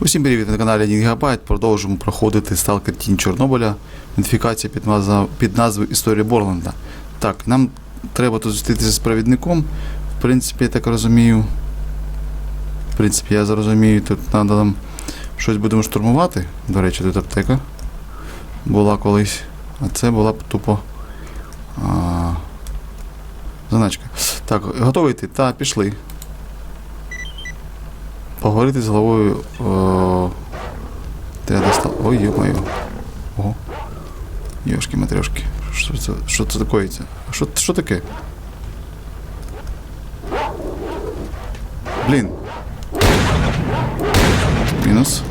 Усім привіт на каналі 1 ГБ. Продовжуємо проходити Stalker Тінь Чорнобиля. Модифікація під, назв... під назвою Історія Борланда. Так, нам треба тут зустрітися з провідником. В принципі, я так розумію. В принципі, я зрозумію, тут треба нам щось будемо штурмувати. До речі, тут аптека була колись. А це була б тупо. А... Заначка. Так, готовий йти? Так, пішли. Поговорити з головою. О, я достав. Ой, йо-моє. Ого. Йошки матрешки. Що це? Що це таке? Що, що таке? Блін. Мінус.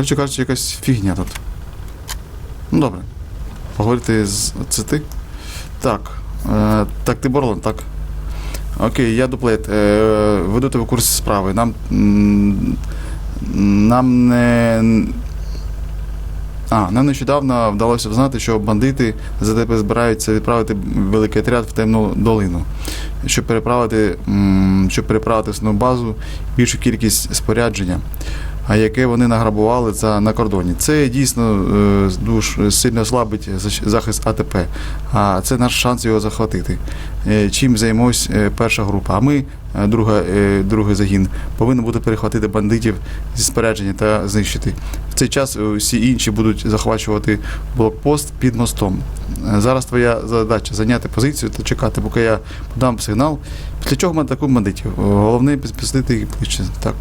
Коротше кажучи, якась фігня тут. Ну добре. Поговорити з. Це ти? Так. Е, так, ти Борланд, так. Окей, я дуплет. Е, веду тебе в курсі справи. Нам. Нам не. А, нам нещодавно вдалося взнати, що бандити за тебе збираються відправити великий отряд в темну долину, щоб переправити, щоб переправити основну базу більшу кількість спорядження яке вони награбували за на кордоні. Це дійсно е, дуже сильно слабить захист АТП. А це наш шанс його захватити. Е, Чим займось е, перша група. А ми, друга, другий загін, повинні бути перехватити бандитів зі спорядження та знищити. В цей час всі інші будуть захвачувати блокпост під мостом. Зараз твоя задача зайняти позицію та чекати, поки я подам сигнал. Після чого ми атакуємо бандитів. Головне підпустити їх ближче. Так,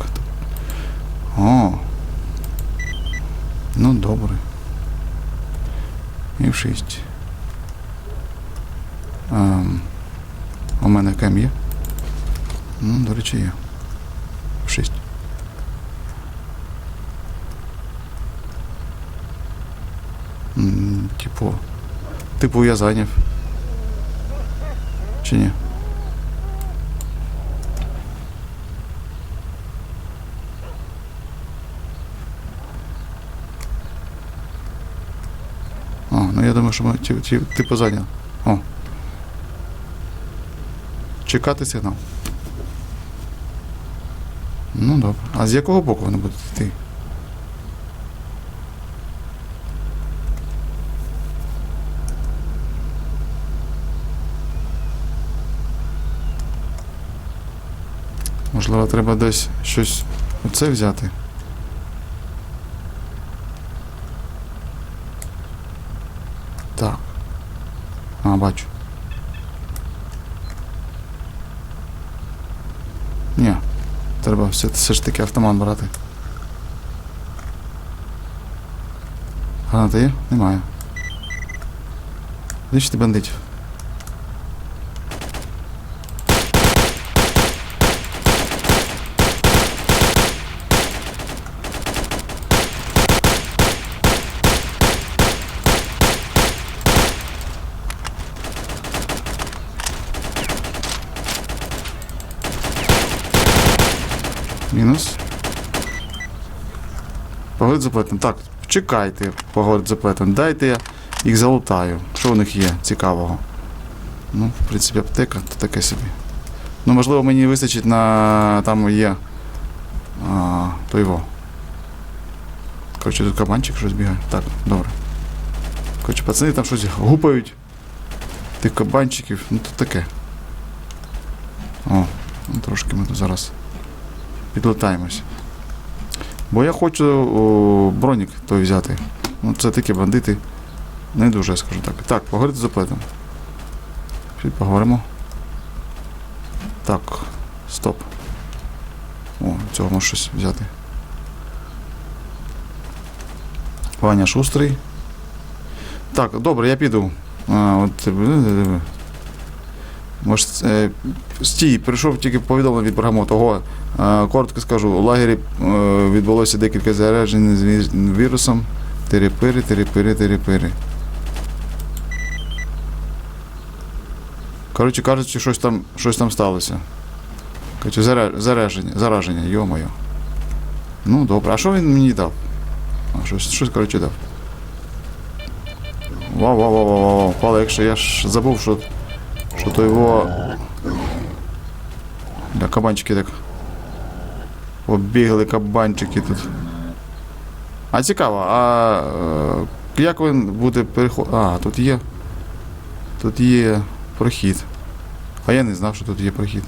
о. Ну, добре. І в 6. Ем, у мене кем є? Ну, до речі, є. В 6. М, Типу. Типу я зайняв. Чи ні? Думаю, що ми ті, типу зайняли. О. Чекати сигнал. Ну добре. А з якого боку вони будуть йти? Можливо, треба десь щось оце взяти. Так. А, бачу. Ні. Треба все, все ж таки автомат брати. Граната є? Немає. Знищити бандитів. Мінус. Поговорить з. Так, чекайте, поговорить з. Дайте я їх залутаю. Що у них є цікавого? Ну, в принципі, аптека, то таке собі. Ну, можливо, мені вистачить на. там є. А, то його. Коротше, тут кабанчик щось бігає. Так, добре. Коротше, пацани там щось гупають. Тих кабанчиків, ну то таке. О, ну трошки ми тут зараз підлетаємось. Бо я хочу о, бронік той взяти. Ну, це такі бандити. Не дуже, я скажу так. Так, поговорити з оплетом. Поговоримо. Так, стоп. О, цього можу щось взяти. Ваня шустрий. Так, добре, я піду. А, от, Може, е, стій, прийшов тільки повідомлення від Бергамот. Ого, е, коротко скажу, у лагері е, відбулося декілька заражень з вірусом. Терепири, терепири, терепири. Коротше кажучи, щось там, щось там сталося. Коротше, зараження, зараження, йо-моє. Ну, добре. А що він мені дав? А, щось, щось коротше, дав. Вау, вау, вау, вау, вау. Пале, якщо я ж забув, що, що то його. Да, кабанчики так. Побігли кабанчики тут. А цікаво, а е, як він буде переход. А, тут є. Тут є прохід. А я не знав, що тут є прохід.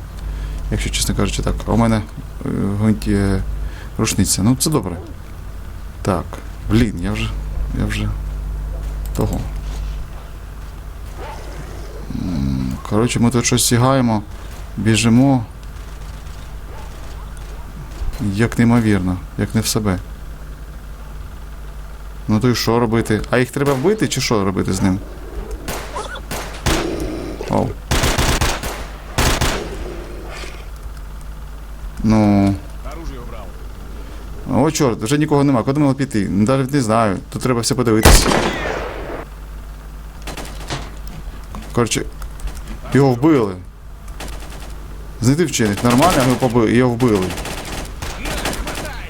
Якщо чесно кажучи, так. А у мене е, гвинті е, рушниця. Ну, це добре. Так. Блін, я вже. Я вже. Того. Коротше, ми тут щось сігаємо, біжимо. Як неймовірно, як не в себе. Ну то й що робити? А їх треба вбити чи що робити з ним? Оу. Ну. О, чорт, вже нікого нема. Куди мало піти? Навіть не знаю. Тут треба все подивитися. Коротше, його вбили. Знайти вчених. Нормально, ми побили. Його вбили.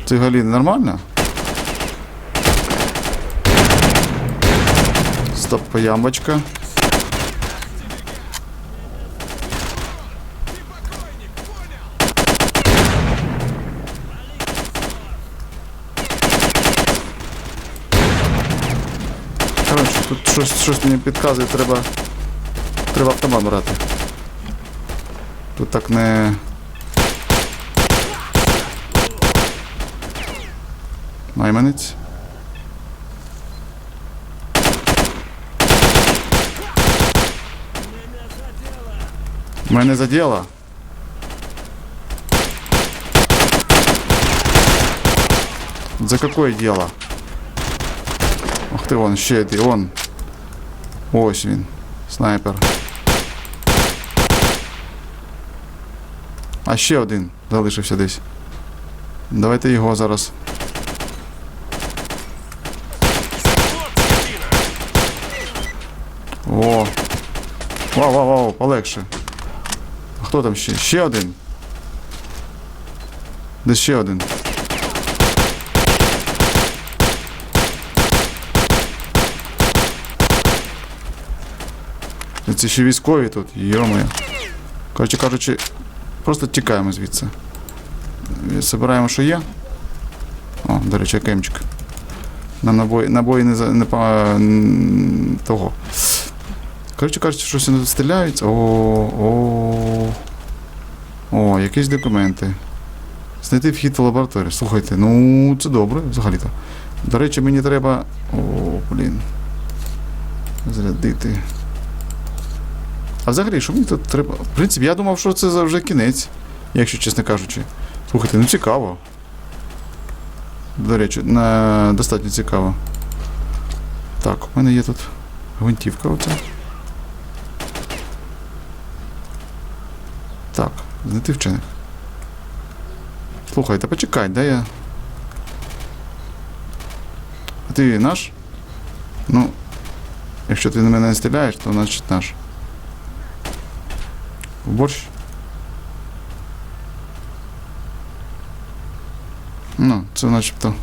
Це взагалі нормально? Стоп, ямбочка. Коротше, тут щось, щось мені підказує, треба. Треба автомат брати. Тут так не. Найманець. Мене задело. За какое дело? Ах ти вон, ще вон. Ось він. Снайпер. А ще один залишився десь. Давайте його зараз. О. Вау, вау, вау, полегше. А хто там ще? Ще один. Де ще один? Це ще військові тут, йомає. Коротше кажучи, просто тікаємо звідси. Забираємо, що є. О, до речі, кемчик. Нам набої, набої не, за- не того. Коротше кажучи, щось тут стріляють. О, о. О, якісь документи. Знайти вхід в лабораторію. Слухайте, ну це добре взагалі-то. До речі, мені треба. О, блін. Зарядити. А взагалі, що мені тут треба? В принципі, я думав, що це вже кінець, якщо чесно кажучи. Слухайте, ну цікаво. До речі, на... достатньо цікаво. Так, у мене є тут гвинтівка оця. Так, знайти вчених. Слухай, та почекай, дай я. А ти наш? Ну, якщо ти на мене не стріляєш, то значить наш. Борщ. Ну, це начебто.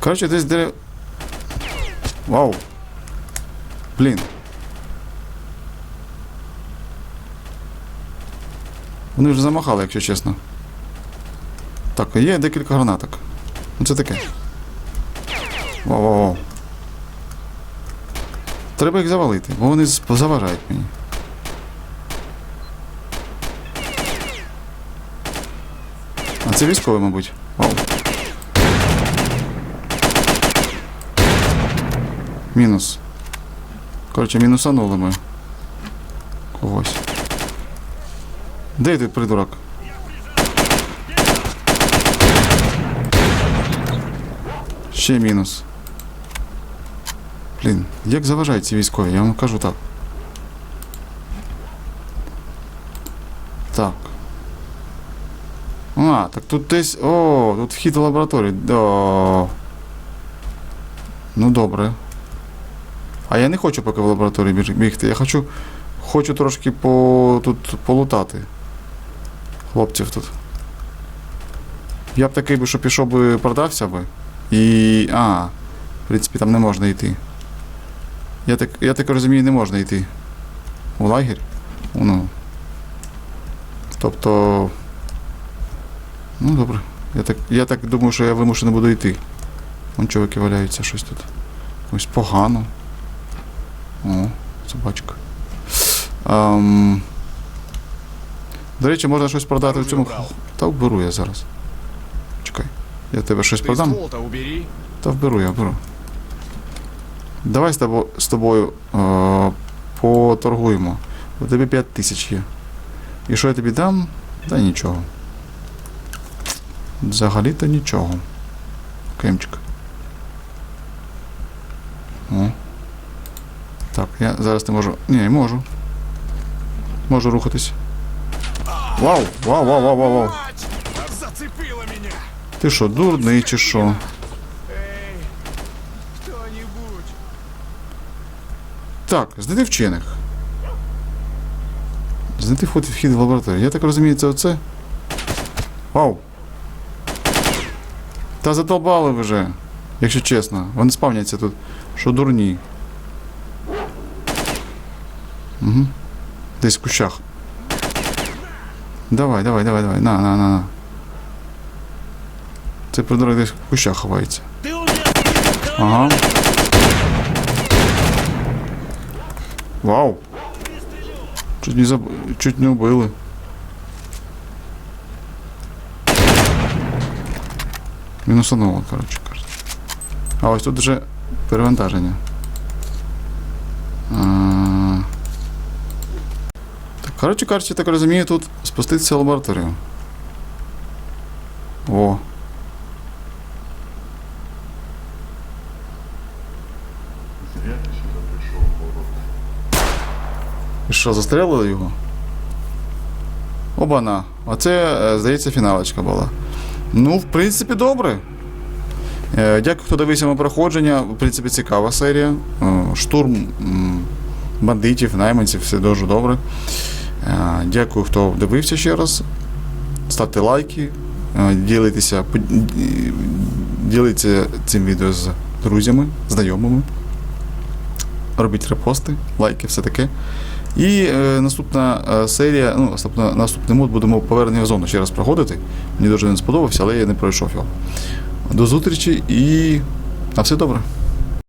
Коротше, десь дерев. Вау. Блін. Вони вже замахали, якщо чесно. Так, є декілька гранаток. Ну це таке. Вау, вау, вау. Треба їх завалити, бо вони заважають мені. А це військовий, мабуть. Вау. Мінус. Коротше, мінусанули ми. Когось. Де ти, придурок? Ще мінус. Блін, як заважають ці військові, я вам кажу так. Так. А, так тут десь. О, тут вхід в лабораторію. О. Ну добре. А я не хочу поки в лабораторії бігти. Я хочу. Хочу трошки по тут полутати. хлопців тут. Я б такий би, що пішов би продався би. І. А, в принципі, там не можна йти. Я так, я так розумію, не можна йти. У лагерь? Ну. Тобто. Ну, добре. Я так, я так думаю, що я вимушений буду йти. Вон чоловіки валяються щось тут. Ось погано. О, собачка. Ам... До речі, можна щось продати в цьому. Та вберу я зараз. Чекай. Я тебе щось продам. Та вберу, я вберу. Давай з тобою, з тобою е, поторгуємо. У тебе 5 тисяч є. І що я тобі дам? Та нічого. Взагалі-то нічого. Кемчик. О. Так, я зараз не можу. Ні, можу. Можу рухатись. Вау! Вау, вау, вау, вау, вау. Ти що, дурний чи що? Так, знайти вчених. Знайти вход і вхід в лабораторію. Я так розумію, це оце. Вау! Та задолбали вже, якщо чесно. Вони спавняться тут, що дурні. Угу. Десь в кущах. Давай, давай, давай, давай. На, на, на, на. Це придурок десь в кущах ховається. Ага. Вау. Чуть не заб... Чуть не убили. Мінусануло, коротше кажучи. А ось тут вже перевантаження. А... Так, коротше кажучи, так розумію, тут спуститися в лабораторію. О. І що, застрелили його? Обана. Оце, е, здається, фіналочка була. Ну, в принципі, добре. Е, Дякую, хто дивився моє проходження. В принципі, цікава серія. Е, Штурм бандитів, найманців, все дуже добре. Дякую, хто дивився ще раз. Ставте лайки, е, ділитеся, цим відео з друзями, знайомими. Робіть репости, лайки, все таке. І е, наступна е, серія, ну, наступна, наступний мод будемо повернення в зону ще раз проходити. Мені дуже він сподобався, але я не пройшов його. До зустрічі і на все добре.